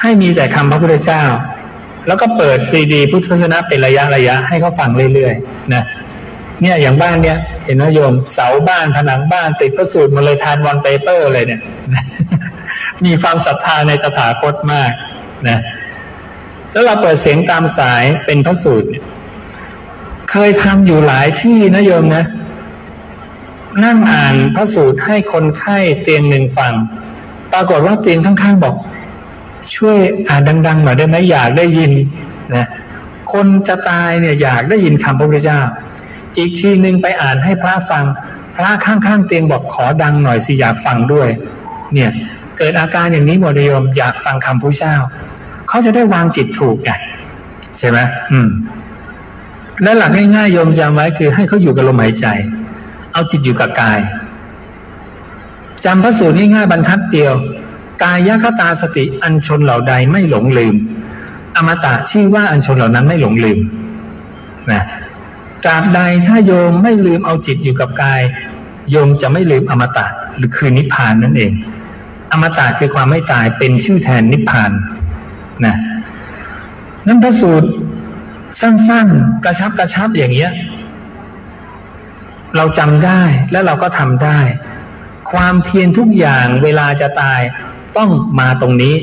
ให้มีแต่คำพระพุทธเจ้า แล้วก็เปิดซีดี พุทธศาสนาเป็นระยะระยะให้เขาฟังเรื่อยๆนะเนี่ยอย่างบ้านเนี่ย เห็นไหมโยมเสาบ้านผนังบ้านติดพระสูตรมาเลยทานวอนเปเปอร์เลยเนี่ย มีความศรัทธาในตถาคตมากนะแล้วเราเปิดเสียงตามสายเป็นพระสูตรเนี่ยเคยทำอยู่หลายที่นะโยมนะ นั่งอ่านพระสูตรให้คนไข้เตียงหนึ่งฟัง ปรากฏว่าเตียงข้างๆบอก ช่วยอ่านดังๆหน่อยได้ไหมอยากได้ยินนะคนจะตายเนี่ยอยากได้ยินคำพระพุทธเจ้า อีกทีหนึ่งไปอ่านให้พระฟัง พระข้างๆเตียงบอกขอดังหน่อยสิอยากฟังด้วย เนี่ยเกิดอาการอย่างนี้หมดยโยมอยากฟังคำพระเจ้าเขาจะได้วางจิตถูกไงใช่ไหมอืม และหลักง่ายๆโยมจำไว้คือให้เขาอยู่กับลมหายใจ เอาจิตอยู่กับกายจำพระสูตรง่ายๆบรรทัดเดียว กายคตาสติอันชนเหล่าใดไม่หลงลืม อมตะชื่อว่าอันชนเหล่านั้นไม่หลงลืมนะตราบใดถ้าโยมไม่ลืมเอาจิตอยู่กับกาย โยมจะไม่ลืมอมตะหรือคือนิพพานนั่นเอง อมตะคือความไม่ตายเป็นชื่อแทนนิพพานนะนั้นพระสูตรสั้นๆ กระชับกระชับอย่างเงี้ย เราจำได้และเราก็ทำได้ ความเพียรทุกอย่างเวลาจะตาย ต้องมาตรงนี้